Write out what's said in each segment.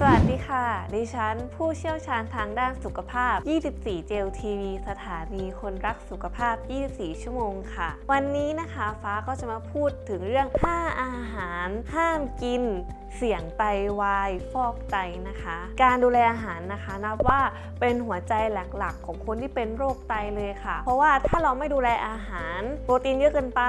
สวัสดีค่ะ ดิฉันผู้เชี่ยวชาญทางด้านสุขภาพ 24 เจลทีวีสถานีคนรักสุขภาพ 24 ชั่วโมงค่ะ วันนี้นะคะฟ้าก็จะมาพูดถึงเรื่อง 5 อาหาร ห้ามกิน เสี่ยงไตวายฟอกไตนะคะ การดูแลอาหารนะคะ นับว่าเป็นหัวใจหลักๆ ของคนที่เป็นโรคไตเลยค่ะ เพราะว่าถ้าเราไม่ดูแลอาหาร โปรตีนเยอะเกินไป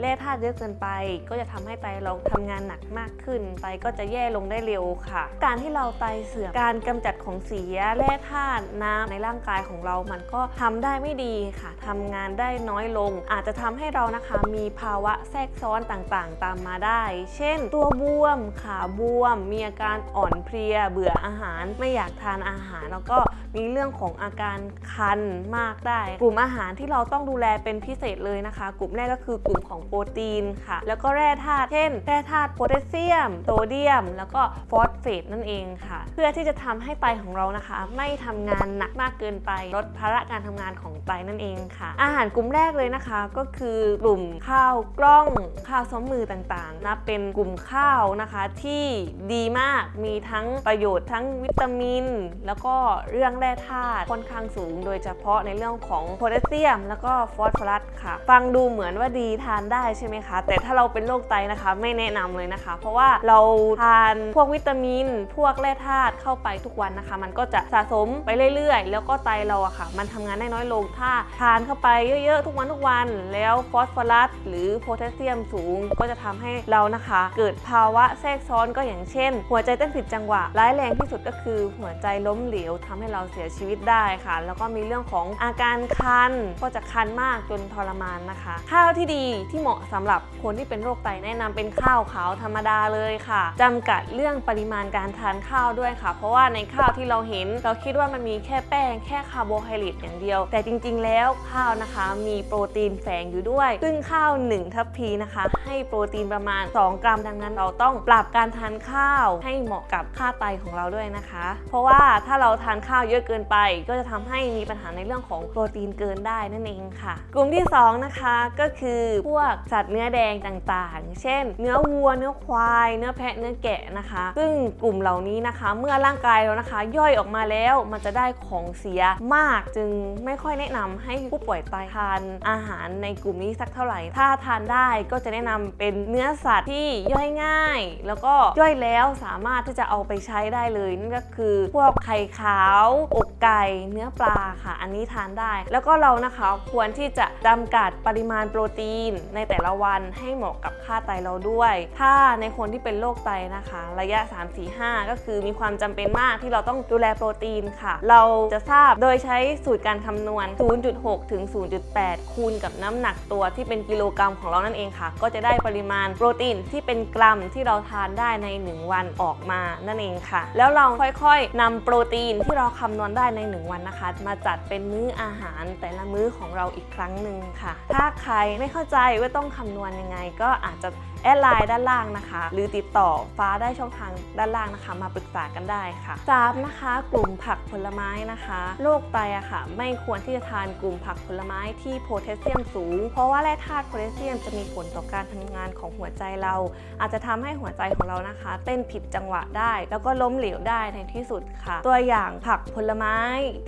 แร่ธาตุเยอะเกินไป ก็จะทำให้ไตเราทำงานหนักมากขึ้นไตก็จะแย่ลงได้เร็วค่ะ การที่เราไตเสื่อมการกำจัดของเสียแร่ธาตุน้ำในร่างกายของเรามันก็ทำได้ไม่ดีค่ะทำงานได้น้อยลง อาจจะทำให้เรานะคะมีภาวะแทรกซ้อนต่างๆ ตามมาได้ เช่น ตัวบวมค่ะขาบวม มีอาการอ่อนเพลีย เบื่ออาหาร ไม่อยากทานอาหาร แล้วก็ มีเรื่องของอาการคันมากได้ กลุ่มอาหารที่เราต้องดูแลเป็นพิเศษเลยนะคะ กลุ่มแรกก็คือกลุ่มของโปรตีนค่ะ แล้วก็แร่ธาตุเช่นแร่ธาตุโพแทสเซียม โซเดียม แล้วก็ฟอสเฟตนั่นเองค่ะ เพื่อที่จะทำให้ไตของเรานะคะ ไม่ทำงานหนักมากเกินไปลดภาระการทำงานของไตนั่นเองค่ะ อาหารกลุ่มแรกเลยนะคะก็คือกลุ่มข้าวกล้องข้าวซ้อมมือต่างๆนะเป็นกลุ่มข้าวนะคะที่ดีมากมีทั้งประโยชน์ทั้งวิตามิน แล้วก็เรื่องแร่ธาตุค่อนข้างสูง โดยเฉพาะในเรื่องของโพแทสเซียม แล้วก็ฟอสฟอรัสค่ะ ฟังดูเหมือนว่าดีทานได้ใช่ไหมคะ แต่ถ้าเราเป็นโรคไตนะคะไม่แนะนำเลยนะคะ เพราะว่าเราทานพวกวิตามิน พวกแร่ธาตุเข้าไปทุกวันนะคะ มันก็จะสะสมไปเรื่อยๆ แล้วก็ไตเราอะค่ะ มันทำงานได้น้อยลงถ้าทานเข้าไปเยอะๆ ทุกวันทุกวัน แล้วฟอสฟอรัสหรือโพแทสเซียมสูงก็จะทำให้เรานะคะ เกิดภาวะแทรกซ้อนก็อย่างเช่น หัวใจเต้นผิดจังหวะร้ายแรงที่สุดก็คือหัวใจล้มเหลวทำให้เราเสียชีวิตได้ค่ะ แล้วก็มีเรื่องของอาการคันก็จะคันมากจนทรมานนะคะ ข้าวที่ดีที่เหมาะสำหรับคนที่เป็นโรคไตแนะนำเป็นข้าวขาวธรรมดาเลยค่ะจำกัดเรื่องปริมาณการทานข้าวด้วยค่ะ เพราะว่าในข้าวที่เราเห็น เราคิดว่ามันมีแค่แป้งแค่คาร์โบไฮเดรตอย่างเดียว แต่จริง ๆ แล้วข้าวนะคะมีโปรตีนแฝงอยู่ด้วย ซึ่งข้าว 1 ทัพพีนะคะ ให้โปรตีนประมาณ 2 กรัมดังนั้นเราต้องปรับการทานข้าวให้เหมาะกับค่าไตของเราด้วยนะคะ เพราะว่าถ้าเราทานข้าวเยอะเกินไป ก็จะทำให้มีปัญหาในเรื่องของโปรตีนเกินได้นั่นเองค่ะ กลุ่มที่สองนะคะก็คือพวกสัตว์เนื้อแดงต่างๆ เช่น เนื้อวัวเนื้อควาย เนื้อแพะเนื้อแกะนะคะ ซึ่งกลุ่มเหล่านี้นะคะ เมื่อร่างกายเรานะคะ ย่อยออกมาแล้วมันจะได้ของเสียมากจึงไม่ค่อยแนะนำให้ผู้ป่วยไตทานอาหารในกลุ่มนี้สักเท่าไหร่ ถ้าทานได้ก็จะแนะนำเป็นเนื้อสัตว์ที่ย่อยง่าย แล้วก็ย่อยแล้วสามารถที่จะเอาไปใช้ได้เลยนั่นก็คือพวกไข่ขาวอกไก่เนื้อปลาค่ะ อันนี้ทานได้ แล้วก็เรานะคะควรที่จะจำกัดปริมาณโปรตีนในแต่ละวันให้เหมาะกับค่าไตเราด้วย ถ้าในคนที่เป็นโรคไตนะคะ ระยะ 3 4 5 ก็คือมีความจำเป็นมากที่เราต้องดูแลโปรตีนค่ะ เราจะทราบโดยใช้สูตรการคำนวณ 0.6 ถึง 0.8 คูณกับน้ำหนักตัวที่เป็นกิโลกรัมของเรานั่นเองค่ะ ก็จะได้ปริมาณโปรตีนที่เป็นกรัมที่เราทานได้ใน 1 วันออกมานั่นเองค่ะ แล้วเราค่อยๆนำโปรตีนที่เราคำนวณได้ใน 1 วันนะคะ มาจัดเป็นมื้ออาหารแต่ละมื้อของเราอีกครั้งหนึ่งค่ะ ถ้าใครไม่เข้าใจว่าต้องคำนวณยังไง ก็อาจจะ แอดไลน์ด้านล่างนะคะ หรือติดต่อฟ้าได้ช่องทางด้านล่างนะคะ มาปรึกษากันได้ค่ะสามนะคะกลุ่มผักผลไม้นะคะโรคไตอะค่ะ ไม่ควรที่จะทานกลุ่มผักผลไม้ที่โพแทสเซียมสูง เพราะว่าแร่ธาตุโพแทสเซียมจะมีผลต่อการทำงานของหัวใจเรา อาจจะทำให้หัวใจของเรานะคะ เต้นผิดจังหวะได้ แล้วก็ล้มเหลวได้ในที่สุดค่ะ ตัวอย่างผักผลไม้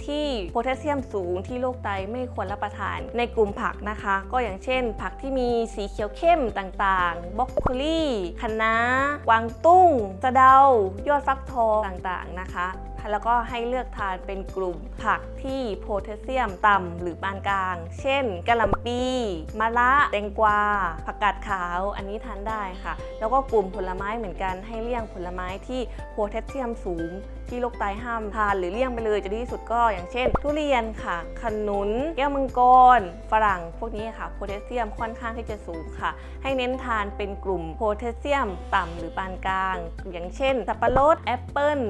ที่โพแทสเซียมสูงที่โรคไตไม่ควรรับประทานในกลุ่มผักนะคะ ก็อย่างเช่น ผักที่มีสีเขียวเข้มต่างๆอกโคลีคะน้ากวางตุ้งสะเดา ยอดฟักทองต่างๆนะคะแล้วก็ให้เลือกทานเป็นกลุ่มผักที่โพแทสเซียมต่ำหรือปานกลาง เช่นกะหล่ำปีมะระแตงกวา ผักกาดขาว อันนี้ทานได้ค่ะ แล้วก็กลุ่มผลไม้เหมือนกันให้เลี่ยงผลไม้ที่โพแทสเซียมสูงที่โรคไตห้ามทานหรือเลี่ยงไปเลยจะดีที่สุดก็อย่างเช่น ทุเรียนค่ะ ขนุน แก้วมังกร ฝรั่ง พวกนี้ค่ะโพแทสเซียมค่อนข้างที่จะสูงค่ะ ให้เน้นทานเป็นกลุ่มโพแทสเซียมต่ำหรือปานกลาง อย่างเช่น สับปะรดแอปเปิ้ล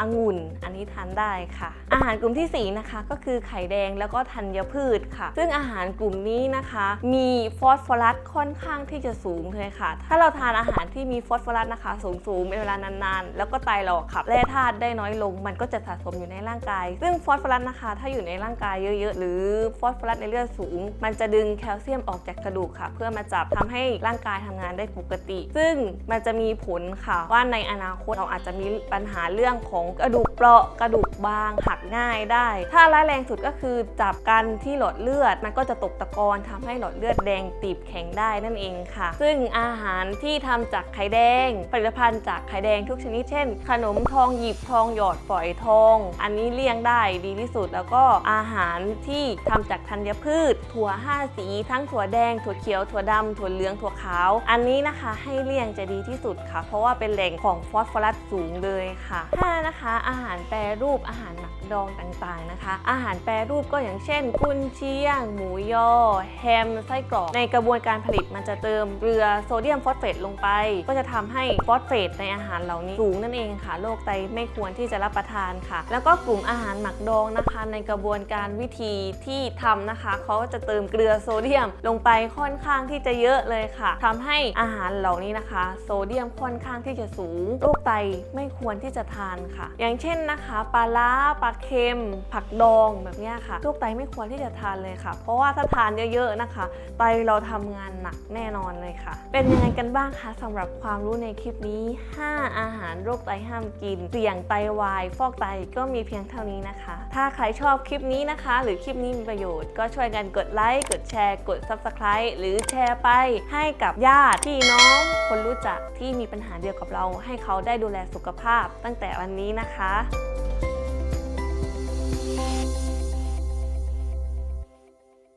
องุ่นอันนี้ทานได้ค่ะ อาหารกลุ่มที่ 4 นะคะ ก็คือไข่แดงแล้วก็ธัญพืชค่ะ ซึ่งอาหารกลุ่มนี้นะคะ มีฟอสฟอรัสค่อนข้างที่จะสูงเลยค่ะ ถ้าเราทานอาหารที่มีฟอสฟอรัสนะคะ สูงๆเป็นเวลานานๆ แล้วก็ไตเราขับแร่ธาตุได้น้อยลง มันก็จะสะสมอยู่ในร่างกาย ซึ่งฟอสฟอรัสนะคะ ถ้าอยู่ในร่างกายเยอะๆ หรือฟอสฟอรัสในเลือดสูง มันจะดึงแคลเซียมออกจากกระดูกค่ะ เพื่อมาจับทำให้ร่างกายทำงานได้ปกติ ซึ่งมันจะมีผลค่ะว่าในอนาคตเราอาจจะมีปัญหาเรื่องของกระดูกเปราะกระดูกบางหักง่ายได้ ถ้าร้ายแรงสุดก็คือจับกันที่หลอดเลือด มันก็จะตกตะกอนทำให้หลอดเลือดแดงตีบแข็งได้นั่นเองค่ะ ซึ่งอาหารที่ทำจากไข่แดง ผลิตภัณฑ์จากไข่แดงทุกชนิดเช่น ขนมทองหยิบทองหยอดฝอยทอง อันนี้เลี่ยงได้ดีที่สุด แล้วก็อาหารที่ทำจากธัญพืช ถั่วห้าสี ทั้งถั่วแดง ถั่วเขียว ถั่วดำถั่วเหลือง ถั่วขาว อันนี้นะคะให้เลี่ยงจะดีที่สุดค่ะ เพราะว่าเป็นแหล่งของฟอสฟอรัสสูงเลยค่ะห้านะคะ อาหารแปรรูป อาหารหมักดองต่างๆนะคะ อาหารแปรรูปก็อย่างเช่น กุนเชียง หมูยอ แฮม ไส้กรอก ในกระบวนการผลิตมันจะเติมเกลือโซเดียมฟอสเฟตลงไป ก็จะทำให้ฟอสเฟตในอาหารเหล่านี้สูงนั่นเองค่ะ โรคไตไม่ควรที่จะรับประทานค่ะ แล้วก็กลุ่มอาหารหมักดองนะคะ ในกระบวนการวิธีที่ทำนะคะเขาก็จะเติมเกลือโซเดียมลงไปค่อนข้างที่จะเยอะเลยค่ะทำให้อาหารเหล่านี้นะคะ โซเดียมค่อนข้างที่จะสูงโรคไตไม่ควรที่จะทานค่ะ อย่างเช่นนะคะ ปลาล้าปลาเค็ม ผักดองแบบนี้ค่ะโรคไตไม่ควรที่จะทานเลยค่ะ เพราะว่าถ้าทานเยอะๆนะคะ ไตเราทำงานหนักแน่นอนเลยค่ะ เป็นยังไงกันบ้างคะสำหรับความรู้ในคลิปนี้ 5 อาหารโรคไตห้ามกิน เสี่ยงไตวายฟอกไตก็มีเพียงเท่านี้นะคะ ถ้าใครชอบคลิปนี้นะคะ หรือคลิปนี้มีประโยชน์ ก็ช่วยกันกดไลค์ กดแชร์ กด Subscribe หรือแชร์ไปให้กับญาติพี่น้อง คนรู้จักที่มีปัญหาเดียวกับเรา ให้เขาได้ดูแลสุขภาพตั้งแต่วันนี้นะคะ